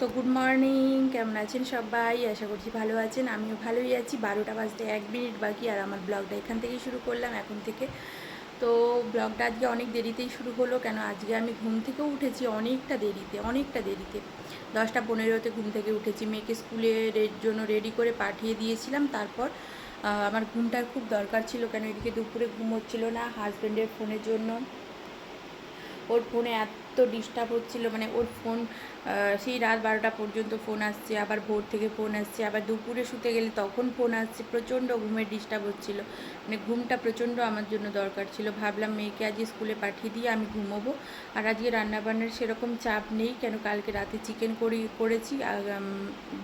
তো good morning, কেমন আছেন সবাই? আশা করছি ভালো আছেন, আমিও ভালোই আছি। বারোটা বাজতে এক মিনিট বাকি আর আমার ব্লগটা এখান থেকেই শুরু করলাম এখন থেকে। তো ব্লগটা আজকে অনেক দেরিতেই শুরু হলো, কেন আজকে আমি ঘুম থেকেও উঠেছি অনেকটা দেরিতে অনেকটা দেরিতে। দশটা পনেরোতে ঘুম থেকে উঠেছি, মেয়েকে স্কুলের জন্য রেডি করে পাঠিয়ে দিয়েছিলাম। তারপর আমার ঘুমটার খুব দরকার ছিল, কেন এদিকে দুপুরে ঘুম হচ্ছিল না, হাজব্যান্ডের ফোনের জন্য। ওর ফোনে এত ডিস্টার্ব হচ্ছিল মানে ওর ফোন সেই রাত বারোটা পর্যন্ত ফোন আসছে, আবার ভোর থেকে ফোন আসছে, আবার দুপুরে শুতে গেলে তখন ফোন আসছে, প্রচণ্ড ঘুমের ডিস্টার্ব হচ্ছিল। মানে ঘুমটা প্রচণ্ড আমার জন্য দরকার ছিল। ভাবলাম মেয়েকে আজকে স্কুলে পাঠিয়ে দিয়ে আমি ঘুমোবো। আর আজকে রান্নাবান্নার সেরকম চাপ নেই, কেন কালকে রাতে চিকেন করি, করেছি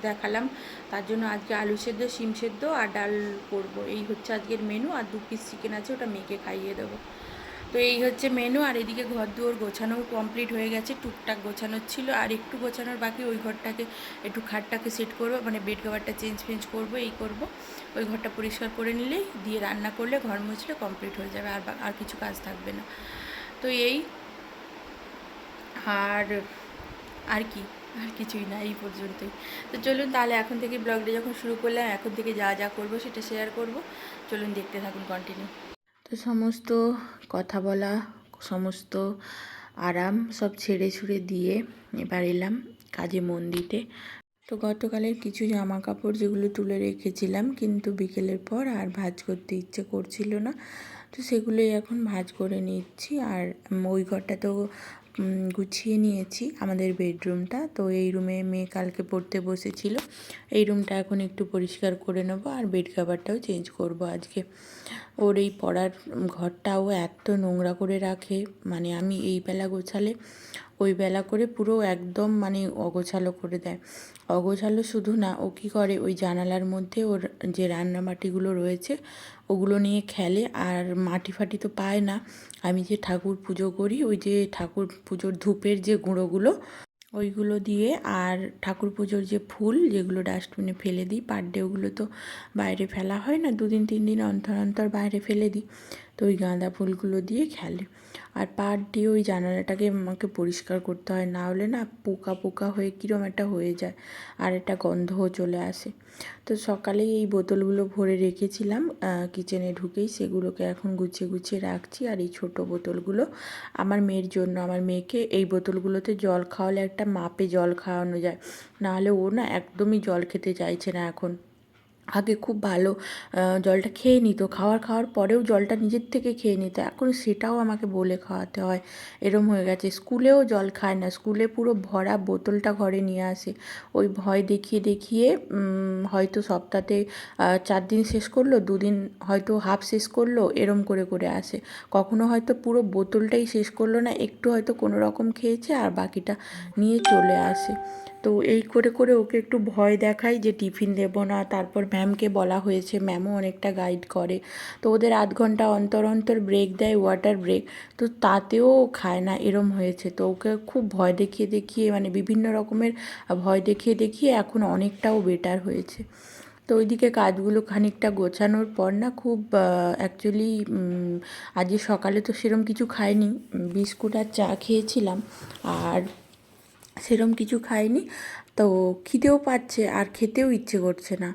দেখালাম। তার জন্য আজকে আলু সেদ্ধ, শিম সেদ্ধ আর ডাল করব। এই হচ্ছে আজকের মেনু আর দু পিস চিকেন আছে, ওটা মেয়েকে খাইয়ে দেবো। তো এই হচ্ছে মেনু আর এদিকে ঘর দুয়ার গোছানো কমপ্লিট হয়ে গেছে, টুকটাক গোছানোর ছিল, আর একটু গোছানোর বাকি, ওই ঘরটাকে একটু খাটটাকে সেট করব মানে বেড কভারটা চেঞ্জ ফেঞ্জ করব, এই করব। ওই ঘরটা পরিষ্কার করে নিলেই দিয়ে রান্না করলে, ঘর মুছলে কমপ্লিট হয়ে যাবে, আর আর কিছু কাজ থাকবে না। তো এই, আর আর কি, আর কিছুই না, এই পর্যন্তই। তো চলুন তাহলে এখন থেকে ব্লগটা যখন শুরু করলাম, এখন থেকে যা যা করব, সেটা শেয়ার করব। চলুন দেখতে থাকুন কন্টিনিউ সমস্ত কথা বলা, সমস্ত আরাম সব ছেড়ে ছুড়ে দিয়ে এবার এলাম কাজে মন দিতে তো গতকালের কিছু জামা কাপড় যেগুলো তুলে রেখেছিলাম, কিন্তু বিকেলের পর আর ভাজ করতে ইচ্ছে করছিল না। তো সেগুলোই এখন ভাজ করে নিচ্ছি। আর ওই ঘরটা তো গুছিয়ে নিয়েছি আমাদের বেডরুমটা। তো এই রুমে মেয়ে কালকে পড়তে বসেছিল। এই রুমটা এখন একটু পরিষ্কার করে নেব আর বেড কাভারটাও চেঞ্জ করব আজকে। ওর এই পড়ার ঘরটাও এত নোংরা করে রাখে। মানে আমি এই বেলা গোছালে ওই বেলা করে পুরো একদম মানে অগোছালো করে দেয়। অগোছালো শুধু না, ও কী করে? ওই জানালার মধ্যে ওর যে রান্নাবাটিগুলো রয়েছে, ওগুলো নিয়ে খেলে আর মাটি ফাটি তো পায় না। আমি যে ঠাকুর পুজো করি, ওই যে ঠাকুর পুজোর ধূপের যে গুঁড়োগুলো, ওইগুলো দিয়ে আর ঠাকুর পুজোর যে ফুল যেগুলো ডাস্টবিনে ফেলে দিই, পার ডে ওগুলো তো বাইরে ফেলা হয় না, দুদিন তিন দিন অন্তর অন্তর বাইরে ফেলে দিই। তো ওই গাঁদা ফুলগুলো দিয়ে খেলে। আর পার দিয়ে ওই জানালাটাকে আমাকে পরিষ্কার করতে হয়, না হলে না পোকা পোকা হয়ে কীরকম একটা হয়ে যায় আর একটা গন্ধও চলে আসে। তো সকালেই এই বোতলগুলো ভরে রেখেছিলাম কিচেনে ঢুকেই সেগুলোকে এখন গুছিয়ে গুছিয়ে রাখছি। আর এই ছোট বোতলগুলো আমার মেয়ের জন্য, আমার মেয়েকে এই বোতলগুলোতে জল খাওয়ালে একটা মাপে জল খাওয়ানো যায়। নাহলে ও না একদমই জল খেতে চাইছে না এখন। আগে খুব ভালো জলটা খেয়ে নিত। খাওয়ার খাওয়ার পরেও জলটা নিজের থেকে খেয়ে নিত। এখন সেটাও আমাকে বলে খাওয়াতে হয়। এরম হয়ে গেছে। স্কুলেও জল খায় না। স্কুলে পুরো ভরা বোতলটা ঘরে নিয়ে আসে। ওই ভয় দেখিয়ে দেখিয়ে হয়তো সপ্তাহে চার দিন শেষ করল, দুদিন হয়তো হাফ শেষ করল, এরম করে করে আসে। কখনো হয়তো পুরো বোতলটাই শেষ করল না, একটু হয়তো কোনো রকম খেয়েছে আর বাকিটা নিয়ে চলে আসে। তো এই করে করে ওকে একটু ভয় দেখাই যে টিফিন দেবো না। তারপর ম্যামকে বলা হয়েছে ম্যামও অনেকটা গাইড করে। তো ওদের আধ ঘণ্টা অন্তর অন্তর ব্রেক দেয় ওয়াটার ব্রেক তো তাতেও খায় না, এরম হয়েছে। তো ওকে খুব ভয় দেখিয়ে দেখিয়ে মানে বিভিন্ন রকমের ভয় দেখিয়ে দেখিয়ে এখন অনেকটাও বেটার হয়েছে। তো ওইদিকে কাজগুলো খানিকটা গোছানোর পর না খুব অ্যাকচুয়ালি আজকে সকালে তো সেরম কিছু খাইনি। বিস্কুট আর চা খেয়েছিলাম। আর সেরম কিছু খাইনি। তো খিদেও পাচ্ছে আর খেতেও ইচ্ছে করছে না।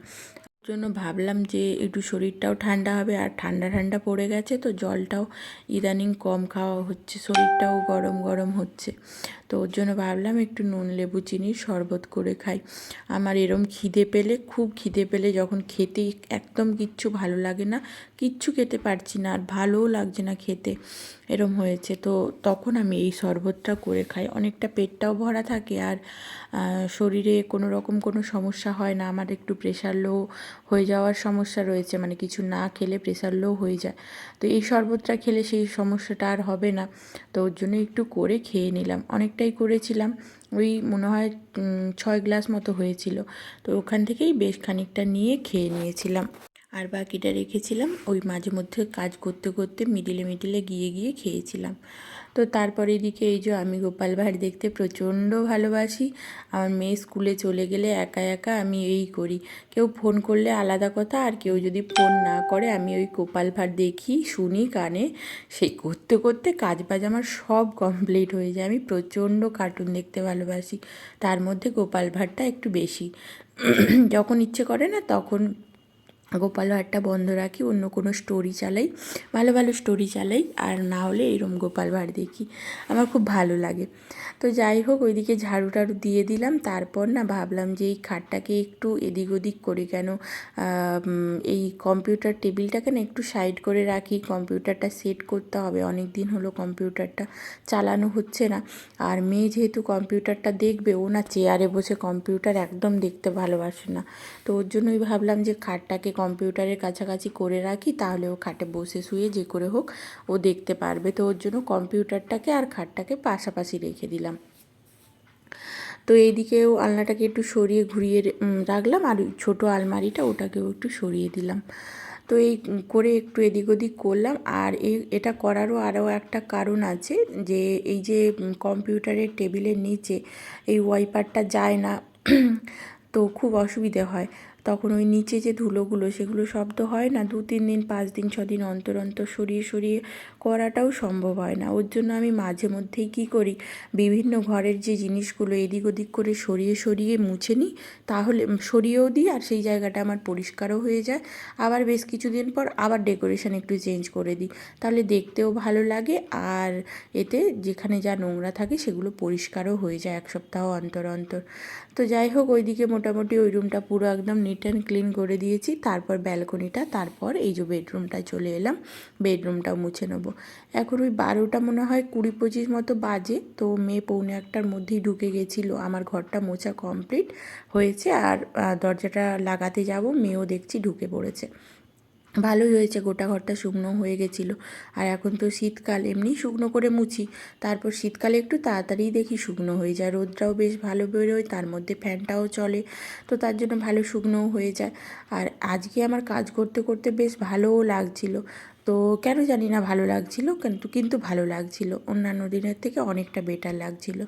জন্য ভাবলাম যে একটু শরীরটাও ঠান্ডা হবে আর ঠান্ডা ঠান্ডা পড়ে গেছে তো জলটাও ইদানিং কম খাওয়া হচ্ছে, শরীরটাও গরম গরম হচ্ছে। তো ওর জন্য ভাবলাম একটু নুন, লেবু চিনির শরবত করে খাই। আমার এরম খিদে পেলে, খুব খিদে পেলে যখন খেতে একদম কিচ্ছু ভালো লাগে না, কিচ্ছু খেতে পারছি না আর ভালোও লাগছে না খেতে। এরম হয়েছে। তো তখন আমি এই শরবতটা করে খাই। অনেকটা পেটটাও ভরা থাকে আর শরীরে কোনো রকম কোনো সমস্যা হয় না। আমার একটু প্রেশার লো হয়ে যাওয়ার সমস্যা রয়েছে। মানে কিছু না খেলে প্রেশার লো হয়ে যায়। তো এই শরবতটা খেলে সেই সমস্যাটা আর হবে না। তো ওর জন্য একটু করে খেয়ে নিলাম। অনেকটাই করেছিলাম, ওই মনে হয় ছয় গ্লাস মতো হয়েছিল। তো ওখান থেকেই বেশ খানিকটা নিয়ে খেয়ে নিয়েছিলাম। আর বাকিটা রেখেছিলাম, ওই মাঝে মধ্যে কাজ করতে করতে মিডিলে মিডিলে গিয়ে গিয়ে খেয়েছিলাম। তো তারপরে এদিকে এই যে আমি গোপাল ভাঁড় দেখতে প্রচণ্ড ভালোবাসি। আমার মেয়ে স্কুলে চলে গেলে একা একা আমি এই করি। কেউ ফোন করলে আলাদা কথা, আর কেউ যদি ফোন না করে, আমি ওই গোপাল ভাঁড় দেখি, শুনি কানে। সেই করতে করতে কাজ বাজ আমার সব কমপ্লিট হয়ে যায়। আমি প্রচণ্ড কার্টুন দেখতে ভালোবাসি। তার মধ্যে গোপাল ভাঁড়টা একটু বেশি। যখন ইচ্ছে করে না, তখন গোপাল ভাঁড়টা বন্ধ রাখি, অন্য কোনো স্টোরি চালাই, ভালো ভালো স্টোরি চালাই, আর না হলে এরম গোপাল ভাঁড় দেখি। আমার খুব ভালো লাগে। তো যাই হোক, ওইদিকে ঝাড়ু টাড়ু দিয়ে দিলাম, তারপর না ভাবলাম যে এই খাটটাকে একটু এদিক ওদিক করি কেন এই কম্পিউটার টেবিলটাকে না একটু সাইড করে রাখি কম্পিউটারটা সেট করতে হবে অনেক দিন হলো কম্পিউটারটা চালানো হচ্ছে না। আর মেয়ে যেহেতু কম্পিউটারটা দেখবে, ও না চেয়ারে বসে কম্পিউটার একদম দেখতে ভালোবাসে না। তো ওর জন্যই ভাবলাম যে খাটটাকে কম্পিউটারের কাছাকাছি করে রাখি, তাহলে ও খাটে বসে শুয়ে যে করে হোক ও দেখতে পারবে। তো ওর জন্য কম্পিউটারটাকে আর খাটটাকে পাশাপাশি রেখে দিলাম। তো এইদিকেও আলনাটাকে একটু সরিয়ে ঘুরিয়ে রাখলাম আর ছোটো আলমারিটা ওটাকেও একটু সরিয়ে দিলাম। তো এই করে একটু এদিক ওদিক করলাম আর এটা করারও আরও একটা কারণ আছে যে এই যে কম্পিউটারের টেবিলের নিচে এই ওয়াইপারটা যায় না, তো খুব অসুবিধে হয়। তখন ওই নিচে যে ধুলোগুলো, সেগুলো শব্দ হয় না? দু, তিন দিন, পাঁচ দিন, ছ দিন অন্তর অন্তর সরিয়ে সরিয়ে করাটাও সম্ভব হয় না। ওর জন্য আমি মাঝে মধ্যেই কী করি? বিভিন্ন ঘরের যে জিনিসগুলো এদিক ওদিক করে সরিয়ে সরিয়ে মুছে নিই, তাহলে সরিয়েও দিই আর সেই জায়গাটা আমার পরিষ্কারও হয়ে যায়। আবার বেশ কিছুদিন পর আবার ডেকোরেশন একটু চেঞ্জ করে দিই। তাহলে দেখতেও ভালো লাগে আর এতে যেখানে যা নোংরা থাকে সেগুলো পরিষ্কারও হয়ে যায় এক সপ্তাহ অন্তর অন্তর। তো যাই হোক, ওইদিকে মোটামুটি ওই রুমটা পুরো একদম নিট অ্যান্ড ক্লিন করে দিয়েছি। তারপর ব্যালকনিটা তারপর এই যে বেডরুমটায় চলে এলাম। বেডরুমটাও মুছে নেব। এখন ওই বারোটা মনে হয় কুড়ি পঁচিশ মতো বাজে, তো মেয়ে পৌনে একটার মধ্যেই ঢুকে গেছিল। আমার ঘরটা মোছা কমপ্লিট হয়েছে আর দরজাটা লাগাতে যাব। মেয়েও দেখছি ঢুকে পড়েছে। ভালোই হয়েছে, গোটা ঘরটা শুকনো হয়ে গেছিল। আর এখন তো শীতকাল, এমনি শুকনো করে মুছি। তারপর শীতকালে একটু তাড়াতাড়ি দেখি শুকনো হয়ে যায়। রোদটাও বেশ ভালো বেরোয়, তার মধ্যে ফ্যানটাও চলে। তো তার জন্য ভালো শুকনোও হয়ে যায়। আর আজকে আমার কাজ করতে করতে বেশ ভালোও লাগছিল। তো কেন জানি না ভালো লাগছিল, কিন্তু কিন্তু ভালো লাগছিল। অন্যান্য দিনের থেকে অনেকটা বেটার লাগছিল।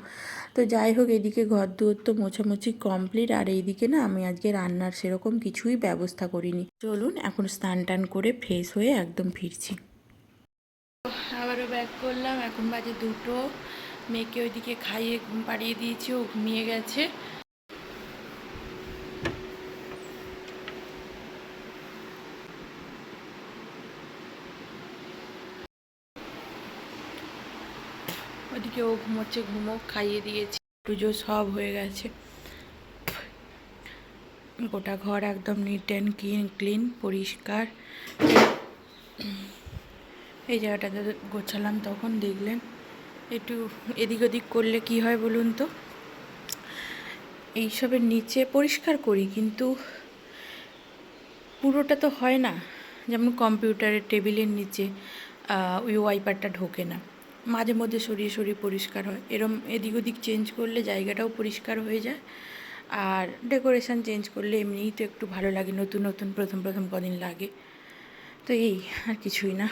তো যাই হোক, এদিকে ঘর দুয়ার তো মোছামুছি কমপ্লিট আর এইদিকে না আমি আজকে রান্নার সেরকম কিছুই ব্যবস্থা করিনি। চলুন, এখন স্নান টান করে ফ্রেশ হয়ে একদম ফিরছি। আবারও ব্যাক করলাম, এখন বাজে দুটো। মেয়েকে ওইদিকে খাইয়ে ঘুম পাড়িয়ে দিয়েছি, ও ঘুমিয়ে গেছে ওদিকে ও ঘুমোচ্ছে, ঘুমো, খাইয়ে দিয়েছি, পুজো সব হয়ে গেছে। গোটা ঘর একদম নিট অ্যান্ড ক্লিন ক্লিন পরিষ্কার। এই জায়গাটাতে গোছালাম তখন, দেখলেন। একটু এদিক ওদিক করলে কি হয় বলুন তো? এইসবের নিচে পরিষ্কার করি, কিন্তু পুরোটা তো হয় না। যেমন কম্পিউটারের টেবিলের নিচে ওই ওয়াইপারটা ঢোকে না। মাঝে মধ্যে সরিয়ে সরিয়ে পরিষ্কার হয়। এরম এদিক ওদিক চেঞ্জ করলে জায়গাটাও পরিষ্কার হয়ে যায়। আর ডেকোরেশান চেঞ্জ করলে এমনিই তো একটু ভালো লাগে, নতুন নতুন, প্রথম প্রথম কদিন লাগে। তো এই আর কিছুই না।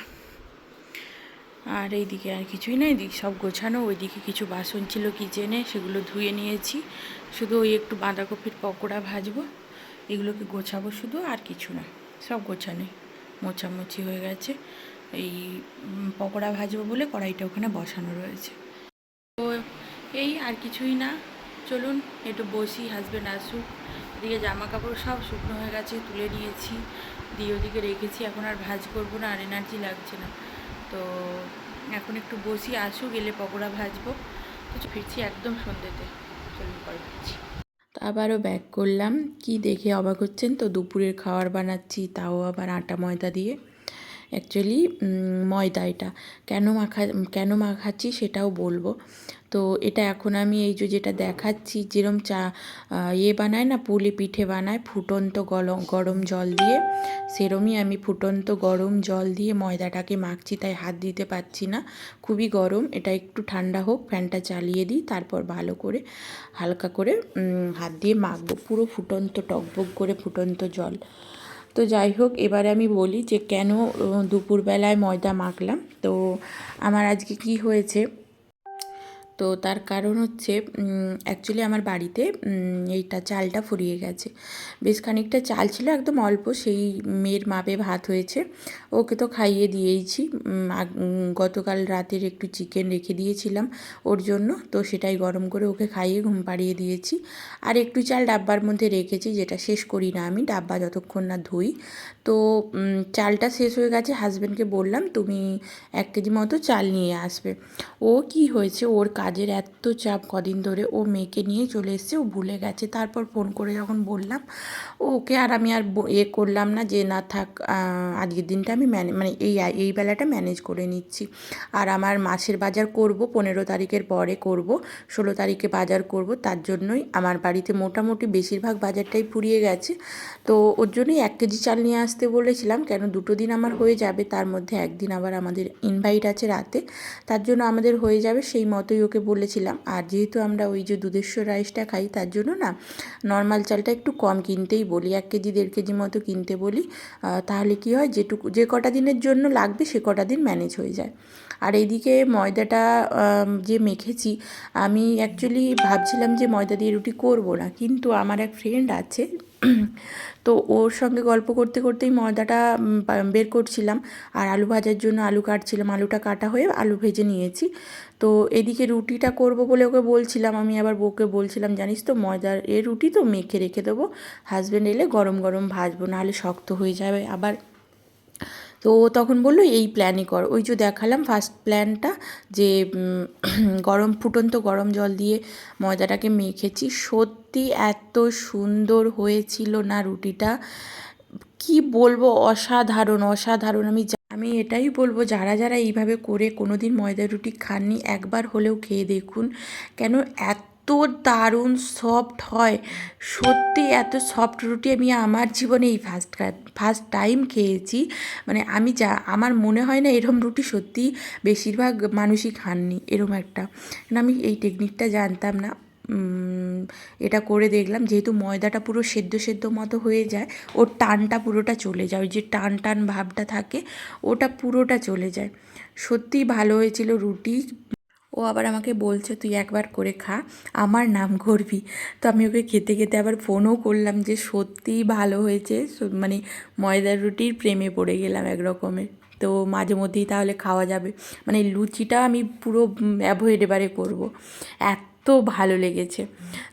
আর এইদিকে আর কিছুই না, এদিকে সব গোছানো, ওইদিকে কিছু বাসন ছিল কিচেনে সেগুলো ধুয়ে নিয়েছি। শুধু ওই একটু বাঁধাকপির পকোড়া ভাজবো, এগুলোকে গোছাবো শুধু, আর কিছু না। সব গোছানোই, মোছামুছি হয়ে গেছে। এই পকোড়া ভাজবো বলে কড়াইটা ওখানে বসানো রয়েছে। তো এই আর কিছুই না। চলুন, একটু বসি হাজব্যান্ড আসুক। এদিকে জামা কাপড় সব শুকনো হয়ে গেছে, তুলে নিয়েছি। দিয়ে ওদিকে রেখেছি, এখন আর ভাজ করব না, আর এনার্জি লাগছে না। তো এখন একটু বসি, আসুক, এলে পকোড়া ভাজবো। তো ফিরছি একদম সন্ধ্যেতে। চলুন, পরে ফিরছি। আবারও ব্যাক করলাম। কি দেখে অবাক হচ্ছেন তো, দুপুরের খাবার বানাচ্ছি, তাও আবার আটা ময়দা দিয়ে। অ্যাকচুয়ালি ময়দা এটা। কেন মাখা, কেন মাখাচ্ছি সেটাও বলব। তো এটা এখন আমি এই যে যেটা দেখাচ্ছি, যেরম চা ইয়ে বানায় না, পুলি পিঠে বানায়, ফুটন্ত গরম গরম জল দিয়ে, সেরমই আমি ফুটন্ত গরম জল দিয়ে ময়দাটাকে মাখছি, তাই হাত দিতে পারছি না। খুবই গরম, এটা একটু ঠান্ডা হোক, ফ্যানটা চালিয়ে দিই, তারপর ভালো করে হালকা করে হাত দিয়ে মাখবো। পুরো ফুটন্ত, টকবক করে ফুটন্ত জল। তো যাই হোক, এবারে আমি বলি যে কেন দুপুরবেলায় ময়দা মাখলাম। তো আমার আজকে কি হয়েছে? তো তার কারণ হচ্ছে অ্যাকচুয়ালি আমার বাড়িতে এইটা চালটা ফুরিয়ে গেছে। বেশ খানিকটা চাল ছিল, একদম অল্প, সেই মেয়ের মাপে ভাত হয়েছে। ওকে তো খাইয়ে দিয়েইছি গতকাল রাতের একটু চিকেন রেখে দিয়েছিলাম ওর জন্য, তো সেটাই গরম করে ওকে খাইয়ে ঘুম পাড়িয়ে দিয়েছি। আর একটু চাল ডাব্বার মধ্যে রেখেছি, যেটা শেষ করি না আমি, ডাব্বা যতক্ষণ না ধুই। তো চালটা শেষ হয়ে গেছে হাজব্যান্ডকে বললাম, তুমি এক কেজি মতো চাল নিয়ে আসবে। ও কি হয়েছে, ওর কাজের এত চাপ কদিন ধরে ও মেয়েকে নিয়ে চলে এসছে, ও ভুলে গেছে। তারপর ফোন করে যখন বললাম, ওকে আর আমি আর এ করলাম না যে না থাক আজকের দিনটা আমি ম্যানে মানে এই এই বেলাটা ম্যানেজ করে নিচ্ছি। আর আমার মাসের বাজার করব, পনেরো তারিখের পরে করব, ষোলো তারিখে বাজার করব, তার জন্যই আমার বাড়িতে মোটামুটি বেশিরভাগ বাজারটাই ফুরিয়ে গেছে। তো ওর জন্যই এক কেজি চাল নিয়ে আসতে বলেছিলাম, কেন দুটো দিন আমার হয়ে যাবে, তার মধ্যে একদিন আবার আমাদের ইনভাইট আছে রাতে, তার জন্য আমাদের হয়ে যাবে, সেই মতোই ওকে বলেছিলাম, আর যেহেতু আমরা ওই যে দুধেশ্বর রাইসটা খাই, তার জন্য না নর্মাল চালটা একটু কম কিনতেই বলি, এক কেজি, দেড় কেজি মতো কিনতে বলি তাহলে কি হয় যেটুকু, যে কটা দিনের জন্য লাগবে সে কটা দিন ম্যানেজ হয়ে যায়। আর এইদিকে ময়দাটা যে মেখেছি, আমি অ্যাকচুয়ালি ভাবছিলাম যে ময়দা দিয়ে রুটি করব না, কিন্তু আমার এক ফ্রেন্ড আছে তো ওর সঙ্গে গল্প করতে করতেই ময়দাটা বের করছিলাম। আর আলু ভাজার জন্য আলু কাটছিলাম। আলুটা কাটা হয়ে আলু ভেজে নিয়েছি। তো এদিকে রুটিটা করব বলে ওকে বলছিলাম। আমি আবার বউকে বলছিলাম, জানিস তো, ময়দার এ রুটি তো মেখে রেখে দেবো। হাজব্যান্ড এলে গরম গরম ভাজবো, নাহলে শক্ত হয়ে যাবে। আবার তো তখন বলল, এই প্ল্যানই কর। ওই যে দেখালাম ফার্স্ট প্ল্যানটা যে গরম, ফুটন্ত গরম জল দিয়ে ময়দাটাকে মেখেছি। সত্যি এত সুন্দর হয়েছিল না রুটিটা? কি বলব, অসাধারণ অসাধারণ। আমি আমি এটাই বলব, যারা যারা এইভাবে করে কোনো দিন ময়দা রুটি খাননি, একবার হলেও খেয়ে দেখুন কেন এত দারুণ সফট হয়। সত্যি এত সফট রুটি আমি আমার জীবনে এই ফার্স্ট ফার্স্ট টাইম খেয়েছি। মানে আমি যা, আমার মনে হয় না এরম রুটি সত্যি বেশিরভাগ মানুষই খাননি, এরম একটা। আমি এই টেকনিকটা জানতাম না। এটা করে দেখলাম, যেহেতু ময়দাটা পুরো সেদ্ধ সেদ্ধ মতো হয়ে যায়, ওর টানটা পুরোটা চলে যায়। ওই যে টান টান ভাবটা থাকে, ওটা পুরোটা চলে যায়। সত্যিই ভালো হয়েছিল রুটি। ও আবার আমাকে বলছে, তুই একবার করে খা, আমার নাম করবি। তো আমি ওকে খেতে খেতে আবার ফোনও করলাম যে, সত্যিই ভালো হয়েছে। মানে ময়দার রুটির প্রেমে পড়ে গেলাম এক রকমের তো মাঝে মধ্যেই তাহলে খাওয়া যাবে। মানে লুচিটা আমি পুরো অ্যাভয়েড এবারে করব। এত ভালো লেগেছে।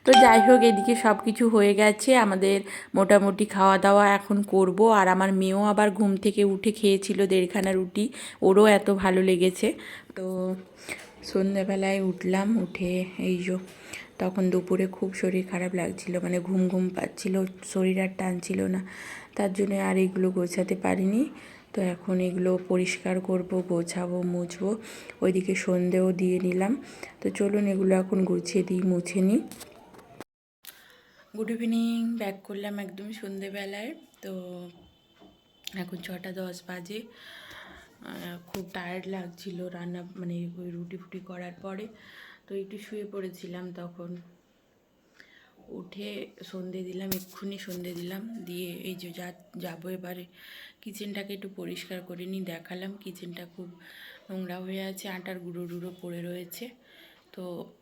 তো যাই হোক, এদিকে সব কিছু হয়ে গেছে। আমাদের মোটামুটি খাওয়া দাওয়া এখন করব। আর আমার মেয়েও আবার ঘুম থেকে উঠে খেয়েছিল দেড়খানা রুটি। ওরও এত ভালো লেগেছে। তো সন্ধ্যাবেলায় উঠলাম, উঠে এই যো তখন দুপুরে খুব শরীর খারাপ লাগছিল মানে ঘুম ঘুম পাচ্ছিল, শরীর আর টানছিল না, তার জন্য আর এগুলো গোছাতে পারিনি। তো এখন এগুলো পরিষ্কার করব, গোছাবো, মুছবো, ওইদিকে সন্ধেও দিয়ে নিলাম। তো চলুন এগুলো এখন গুছিয়ে দিই, মুছে নিই। গুড ইভিনিং ব্যাক করলাম একদম সন্ধেবেলায়। তো এখন ছটা দশ বাজে। খুব টায়ার্ড লাগছিল রান্না মানে ওই রুটি ফুটি করার পরে। তো একটু শুয়ে পড়েছিলাম তখন। উঠে সন্ধে দিলাম, এক্ষুনি সন্ধে দিলাম। দিয়ে এই যে যা, যাব এবারে। কিচেনটাকে একটু পরিষ্কার করে নিই, দেখালাম। কিচেনটা খুব নোংরা হয়ে আছে, আটার গুঁড়ো টুড়ো পড়ে রয়েছে। তো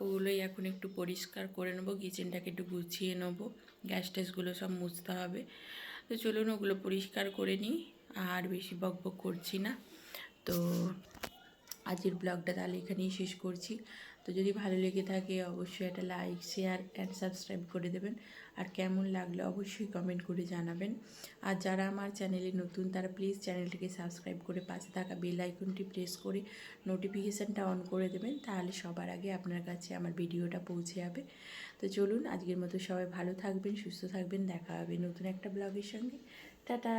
ওগুলোই এখন একটু পরিষ্কার করে নেব কিচেনটাকে একটু গুছিয়ে নেব। গ্যাস ট্যাসগুলো সব মুছতে হবে। তো চলুন ওগুলো পরিষ্কার করে নিই। আর বেশি বক বক করছি না। তো আজকের ব্লগটা তাহলে এখানেই শেষ করছি। তো যদি ভালো লেগে থাকে অবশ্যই একটা লাইক শেয়ার অ্যান্ড সাবস্ক্রাইব করে দেবেন। আর কেমন লাগল অবশ্যই কমেন্ট করে জানাবেন। আর যারা আমার চ্যানেলে নতুন তারা প্লিজ চ্যানেলটিকে সাবস্ক্রাইব করে পাশে থাকা বেল আইকনটি প্রেস করে নোটিফিকেশানটা অন করে দেবেন। তাহলে সবার আগে আপনার কাছে আমার ভিডিওটা পৌঁছে যাবে। তো চলুন আজকের মতো সবাই ভালো থাকবেন, সুস্থ থাকবেন। দেখা হবে নতুন একটা ব্লগের সঙ্গে। টাটা!